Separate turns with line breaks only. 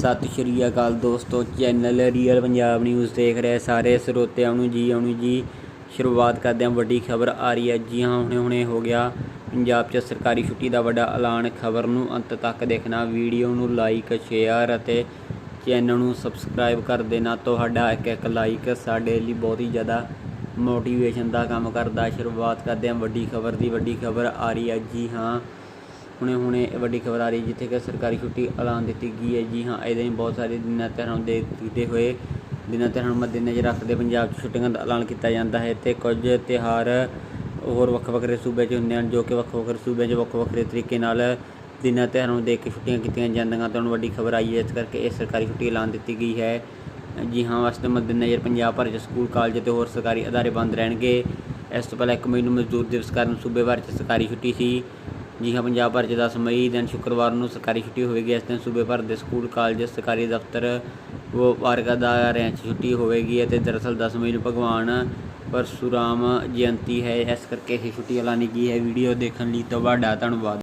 ਸਤਿ ਸ਼੍ਰੀ ਅਕਾਲ ਦੋਸਤੋ, channel real Punjab news ਦੇਖ ਰਹੇ ਸਾਰੇ ਸਰੋਤਿਆਂ ਨੂੰ ਜੀ, ਆਉਣੀ ਜੀ, ਸ਼ੁਰੂਆਤ ਕਰਦੇ ਹਾਂ ਵੱਡੀ ਖਬਰ ਆ ਰਹੀ ਹੈ। ਜੀ ਹਾਂ ਹੁਣੇ ਹੁਣੇ ਹੋ ਗਿਆ ਪੰਜਾਬ 'ਚ ਸਰਕਾਰੀ ਛੁੱਟੀ ਦਾ ਵੱਡਾ ਐਲਾਨ। ਖਬਰ ਨੂੰ ਅੰਤ ਤੱਕ ਦੇਖਣਾ, ਵੀਡੀਓ ਨੂੰ ਲਾਈਕ ਸ਼ੇਅਰ ਅਤੇ ਚੈਨਲ ਨੂੰ ਸਬਸਕ੍ਰਾਈਬ ਕਰ ਦੇਣਾ। ਤੁਹਾਡਾ ਇੱਕ ਇੱਕ ਲਾਈਕ ਸਾਡੇ ਲਈ ਬਹੁਤ ਹੀ ਜ਼ਿਆਦਾ ਮੋਟੀਵੇਸ਼ਨ ਦਾ ਕੰਮ ਕਰਦਾ। ਸ਼ੁਰੂਆਤ ਕਰਦੇ ਹਾਂ ਵੱਡੀ ਖਬਰ ਦੀ। ਵੱਡੀ ਖਬਰ ਆ ਰਹੀ ਹੈ, ਜੀ ਹਾਂ ਹੁਣੇ ਹੁਣੇ ਇਹ ਵੱਡੀ ਖਬਰ ਆ ਰਹੀ ਜਿੱਥੇ ਕਿ ਸਰਕਾਰੀ ਛੁੱਟੀ ਐਲਾਨ ਦਿੱਤੀ ਗਈ ਹੈ। ਜੀ ਹਾਂ, ਇਹਦੇ ਵਿੱਚ ਬਹੁਤ ਸਾਰੇ ਦਿਨਾਂ ਤਿਉਹਾਰਾਂ ਨੂੰ ਦੇਖਦੇ ਹੋਏ ਦਿਨਾਂ ਤਿਉਹਾਰਾਂ ਨੂੰ ਮੱਦੇਨਜ਼ਰ ਰੱਖਦੇ ਪੰਜਾਬ 'ਚ ਛੁੱਟੀਆਂ ਦਾ ਐਲਾਨ ਕੀਤਾ ਜਾਂਦਾ ਹੈ। ਤੇ ਕੁਝ ਤਿਉਹਾਰ ਹੋਰ ਵੱਖ ਵੱਖਰੇ ਸੂਬੇ 'ਚ ਹੁੰਦੇ ਹਨ, ਜੋ ਕਿ ਵੱਖ ਵੱਖਰੇ ਸੂਬਿਆਂ 'ਚ ਵੱਖ ਵੱਖਰੇ ਤਰੀਕੇ ਨਾਲ ਦਿਨਾਂ ਤਿਉਹਾਰਾਂ ਨੂੰ ਦੇਖ ਕੇ ਛੁੱਟੀਆਂ ਕੀਤੀਆਂ ਜਾਂਦੀਆਂ ਤਾਂ ਹੁਣ ਵੱਡੀ ਖਬਰ ਆਈ ਹੈ, ਇਸ ਕਰਕੇ ਇਹ ਸਰਕਾਰੀ ਛੁੱਟੀ ਐਲਾਨ ਦਿੱਤੀ ਗਈ ਹੈ। ਜੀ ਹਾਂ ਵਾਸਤੇ ਮੱਦੇਨਜ਼ਰ ਪੰਜਾਬ ਭਰ 'ਚ ਸਕੂਲ, ਕਾਲਜ ਤੇ ਹੋਰ ਸਰਕਾਰੀ ਅਦਾਰੇ ਬੰਦ ਰਹਿਣਗੇ। ਇਸ ਤੋਂ ਪਹਿਲਾਂ 1 ਮਈ ਨੂੰ ਮਜ਼ਦੂਰ ਦਿਵਸ ਕਾਰਨ ਸੂਬੇ ਭਰ 'ਚ ਸਰਕਾਰੀ ਛੁੱਟੀ ਸੀ। ਜੀ ਹਾਂ, ਪੰਜਾਬ ਭਰ 'ਚ 10 ਮਈ ਦਿਨ ਸ਼ੁੱਕਰਵਾਰ ਨੂੰ ਸਰਕਾਰੀ ਛੁੱਟੀ ਹੋਵੇਗੀ। ਇਸ ਦਿਨ ਸੂਬੇ ਭਰ ਦੇ ਸਕੂਲ, ਕਾਲਜ, ਸਰਕਾਰੀ ਦਫ਼ਤਰ ਵਪਾਰਕ ਅਦਾਰਿਆਂ 'ਚ ਛੁੱਟੀ ਹੋਵੇਗੀ ਅਤੇ ਦਰਅਸਲ 10 ਮਈ ਨੂੰ ਭਗਵਾਨ ਪਰਸੂਰਾਮ ਜਯੰਤੀ ਹੈ। ਇਸ ਕਰਕੇ ਇਹ ਛੁੱਟੀ ਐਲਾਨੀ ਗਈ ਹੈ। ਵੀਡੀਓ ਦੇਖਣ ਲਈ ਤੁਹਾਡਾ ਧੰਨਵਾਦ।